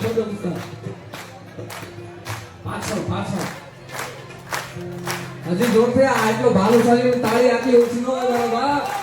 બધો વિસ્તાર પાછળ પાછળ. હજી જોરથી આટલો ભાલુશાલી તાળી આટલી ઓછી ન હોય બાપ.